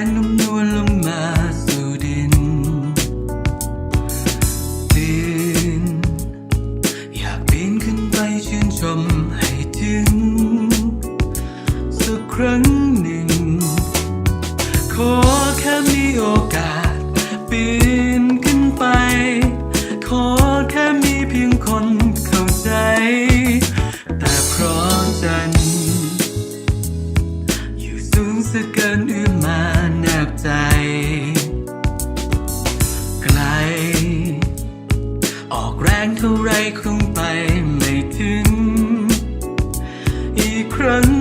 งนุ่มนวลลงมาสู่ดิน บิน อยากปีนขึ้นไปชื่นชมให้ถึง สักครั้งหนึ่ง ขอแค่มีโอกาส คงไปไม่ถึง อีกครั้ง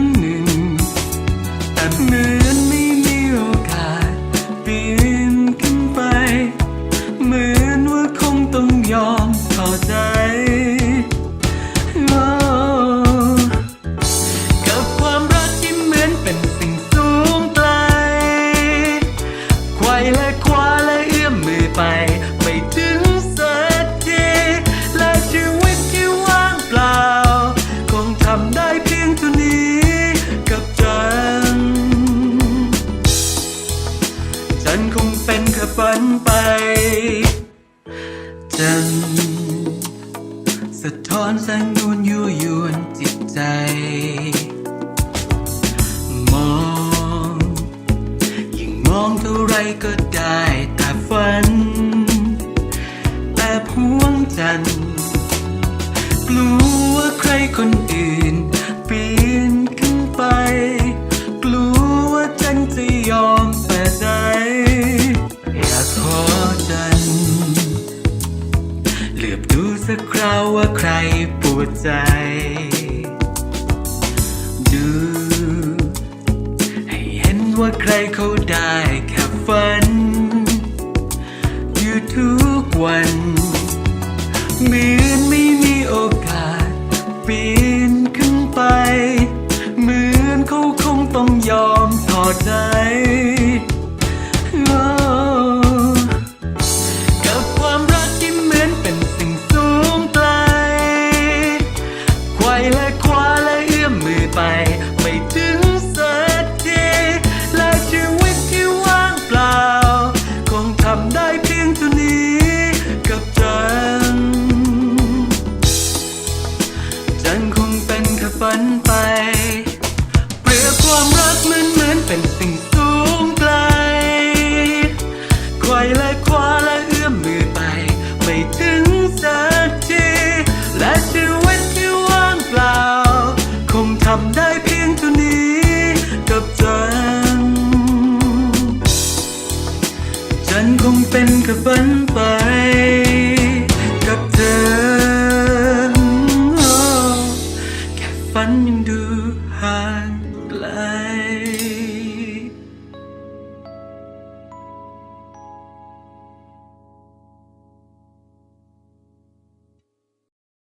สะท้อนแสงนวลยั่วยวนจิตใจ มอง ยิ่งมองเท่าไรก็ได้แต่ฝัน แต่พวงจันทร์กลัวว่าใครคนอื่น ลือบดูสักคราวว่าใครปวดใจ ดู ให้เห็นว่าใครเขาได้แค่ฝัน อยู่ทุกวันเหมือน เป็นแค่ฝันไป เปรียบความรักเหมือนเหมือนเป็นสิ่งสูงไกลไขว่และคว้าและเอื้อมมือไป ไม่ถึงสักที และชีวิตที่ว่างเปล่า คงทำได้เพียงเท่านี้กับจัน ฉันคงเป็นแค่ฝันไป กับเธอ โอ้